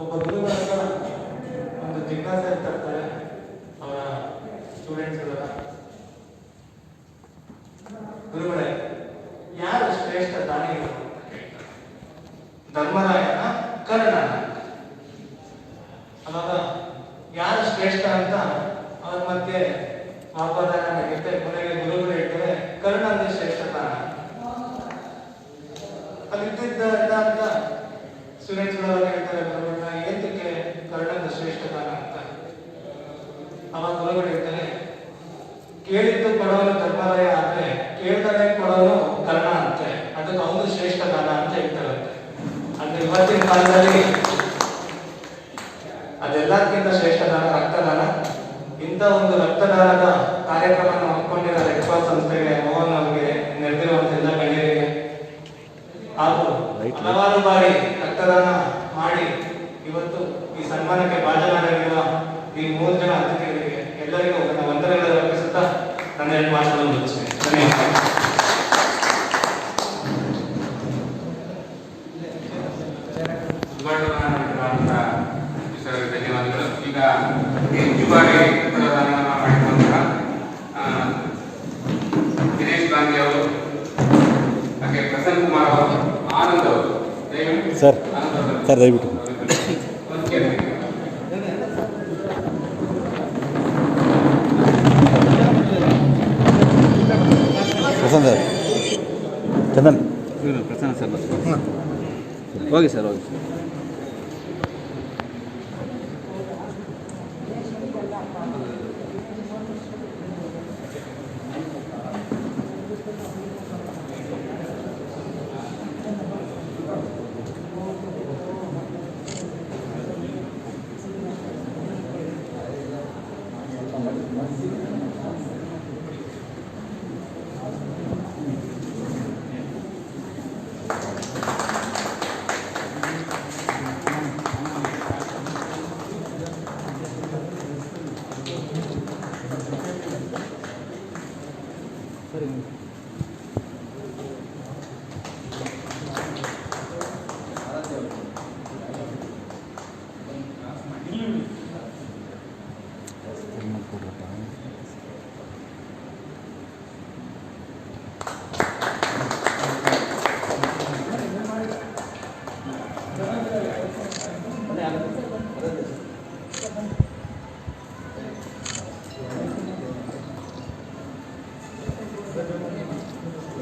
ಒಬ್ಬ ಗುರುಗಳಾಗ ಒಂದು ಜಿಜ್ಞಾಸೆ ಇರ್ತಾರೆ ಅವರ ಸ್ಟೂಡೆಂಟ್ಸ್ಗಳೆಲ್ಲ ಗುರುಗಳೇ, ಯಾರು ಶ್ರೇಷ್ಠ ದಾನಿಗಳು ಧರ್ಮರಾಯನ ಕರ್ಣ ಅವಾಗ ಯಾರು ಶ್ರೇಷ್ಠ ಅಂತ ಅವ್ರ ಮಧ್ಯೆ ವಾಗ್ವಾದ ನಡೆಯುತ್ತೆ ಕೊನೆಗೆ ಗುರುಗಳು ಹೇಳ್ತಾರೆ ಕರ್ಣ ಅಂದ್ರೆ ಶ್ರೇಷ್ಠ ದಾನ ಅದಿದ್ದ ಅಂತ ಸ್ಟೂಡೆಂಟ್ಸ್ ಹೇಳ್ತಾರೆ ಗುರುಗಳನ್ನ ಏತಕ್ಕೆ ಕರ್ಣದ ಶ್ರೇಷ್ಠ ದಾನ ಅಂತ ಹೇಳ್ತಾರೆ, ಕೇಳಿದ್ದು ಕೊಡೋನು ಧರ್ಮಾಲಯ ಆದ್ರೆ ಕೇಳ್ತಾನೆ ಕೊಡೋನು ಕರ್ಣ ಅಂತೆ ಅದಕ್ಕೆ ಅವನು ಶ್ರೇಷ್ಠ ದಾನ ಅಂತ ಹೇಳ್ತಾರಂತೆ. ಅಂದ್ರೆ ಇವತ್ತಿನ ಕಾಲದಲ್ಲಿ ಅದೆಲ್ಲದಕ್ಕಿಂತ ಶ್ರೇಷ್ಠ ದಾನ ರಕ್ತದಾನ? ಇಂಥ ಒಂದು ರಕ್ತದಾನದ ಕಾರ್ಯಕ್ರಮವನ್ನು ಹಮ್ಮಿಕೊಂಡಿರೋ ರೆಡ್ ಕ್ರಾಸ್ ಸಂಸ್ಥೆಗೆ, ಮೋಹನ್ ಅವರಿಗೆ ನೆರೆದಿರುವಂತ ಎಲ್ಲ ಗಣ್ಯರಿಗೆ ಹಾಗೂ ಹಲವಾರು ಬಾರಿ ರಕ್ತದಾನ ಮಾಡಿ, ಇವತ್ತು ಈ ಸನ್ಮಾನಕ್ಕೆ ಭಾಜನರಾಗಿರುವ ಈ ಮೂರು ಜನ ಅತಿಥಿಗಳಿಗೆ ಎಲ್ಲರಿಗೂ ನನ್ನ ವಂದನೆಗಳನ್ನು ಅರ್ಪಿಸುತ್ತಾ ನನ್ನ ಎರಡು ಮಾತುಗಳನ್ನು ಮುಗಿಸ್ತೇನೆ. ಧನ್ಯವಾದ ಧನ್ಯವಾದಗಳು. ಈಗ ಹೆಚ್ಚು ಬಾರಿ ದಿನೇಶ್ ಗಾಂಧಿ ಅವರು ಹಾಗೆ ಪ್ರಸನ್ನ ಕುಮಾರ್ ಅವರು ಆನಂದ್ ಅವರು ಸರ್ ಆನಂದ್ ಅವರು ಸರ್ ದಯವಿಟ್ಟು. ಪ್ರಸನ್ನ ಸರ್ ಚಂದನ್ ಪ್ರಸನ್ನ ಸರ್ ಹೋಗಿ ಸರ್ ಹೋಗಿ ಪ್ರಥಮ ಬಾರಿಗೆ 这里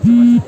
বুঝতে পারছি